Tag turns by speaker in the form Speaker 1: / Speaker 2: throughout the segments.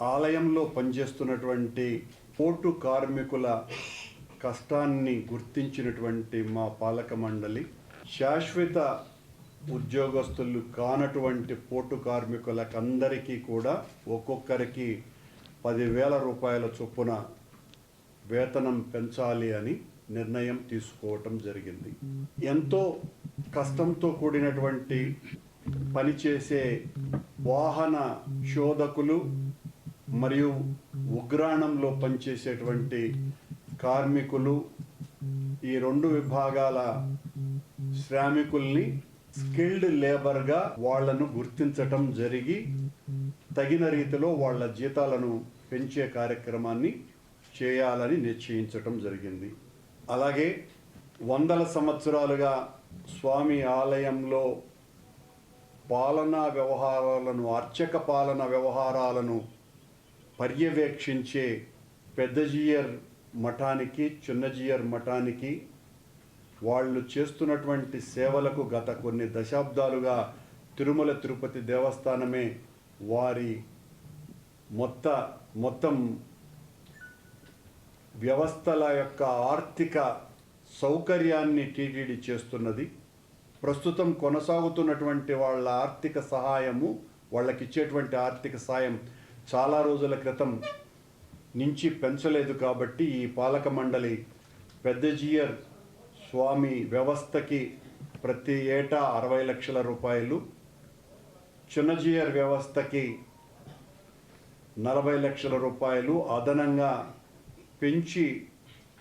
Speaker 1: ఆలయంలో పనిచేస్తున్నటువంటి పోటు కార్మికుల కష్టాన్ని గుర్తించినటువంటి మా పాలక మండలి శాశ్వత ఉద్యోగస్తులు కానటువంటి పోటు కార్మికులకందరికీ కూడా ఒక్కొక్కరికి పదివేల రూపాయల చొప్పున వేతనం పెంచాలి అని నిర్ణయం తీసుకోవటం జరిగింది. ఎంతో కష్టంతో కూడినటువంటి పనిచేసే వాహన శోధకులు మరియు ఉగ్రాణంలో పనిచేసేటువంటి కార్మికులు ఈ రెండు విభాగాల శ్రామికుల్ని స్కిల్డ్ లేబర్గా వాళ్ళను గుర్తించటం జరిగి తగిన రీతిలో వాళ్ళ జీతాలను పెంచే కార్యక్రమాన్ని చేయాలని నిశ్చయించటం జరిగింది. అలాగే వందల సంవత్సరాలుగా స్వామి ఆలయంలో పాలనా వ్యవహారాలను అర్చక పాలన వ్యవహారాలను పర్యవేక్షించే పెద్దజీయర్ మఠానికి చిన్నజీయర్ మఠానికి వాళ్ళు చేస్తున్నటువంటి సేవలకు గత కొన్ని దశాబ్దాలుగా తిరుమల తిరుపతి దేవస్థానమే వారి మొత్త మొత్తం వ్యవస్థల యొక్క ఆర్థిక సౌకర్యాన్ని టీటీడీ చేస్తున్నది. ప్రస్తుతం కొనసాగుతున్నటువంటి వాళ్ళ ఆర్థిక సహాయము వాళ్ళకి ఇచ్చేటువంటి ఆర్థిక సాయం చాలా రోజుల క్రితం నుంచి పెంచలేదు కాబట్టి ఈ పాలక మండలి పెద్దజీయర్ స్వామి వ్యవస్థకి ప్రతి ఏటా అరవై లక్షల రూపాయలు చిన్నజీయర్ వ్యవస్థకి నలభై లక్షల రూపాయలు అదనంగా పెంచి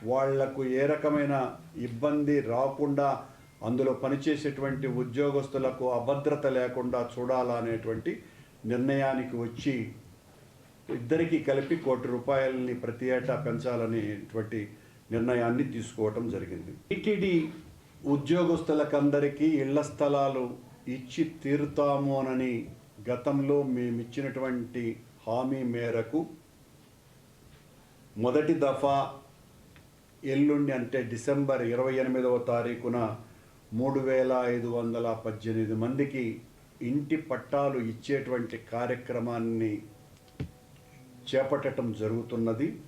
Speaker 1: వాళ్ళకు ఏ రకమైన ఇబ్బంది రాకుండా అందులో పనిచేసేటువంటి ఉద్యోగస్తులకు అభద్రత లేకుండా చూడాలనేటువంటి నిర్ణయానికి వచ్చి ఇద్దరికి కలిపి కోటి రూపాయలని ప్రతి ఏటా పెంచాలనేటువంటి నిర్ణయాన్ని తీసుకోవటం జరిగింది. టీటీడీ ఉద్యోగస్తులకందరికీ ఇళ్ళ స్థలాలు ఇచ్చి తీరుతాము అని గతంలో మేమిచ్చినటువంటి హామీ మేరకు మొదటి దఫా ఎల్లుండి అంటే డిసెంబర్ ఇరవై ఎనిమిదవ తారీఖున మూడు వేల ఐదు వందల పద్దెనిమిది మందికి ఇంటి పట్టాలు ఇచ్చేటువంటి కార్యక్రమాన్ని చేపట్టడం జరుగుతున్నది.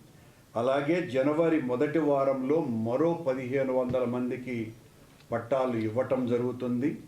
Speaker 1: అలాగే జనవరి మొదటి వారంలో మరో పదిహేను వందల మందికి పట్టాలు ఇవ్వటం జరుగుతుంది.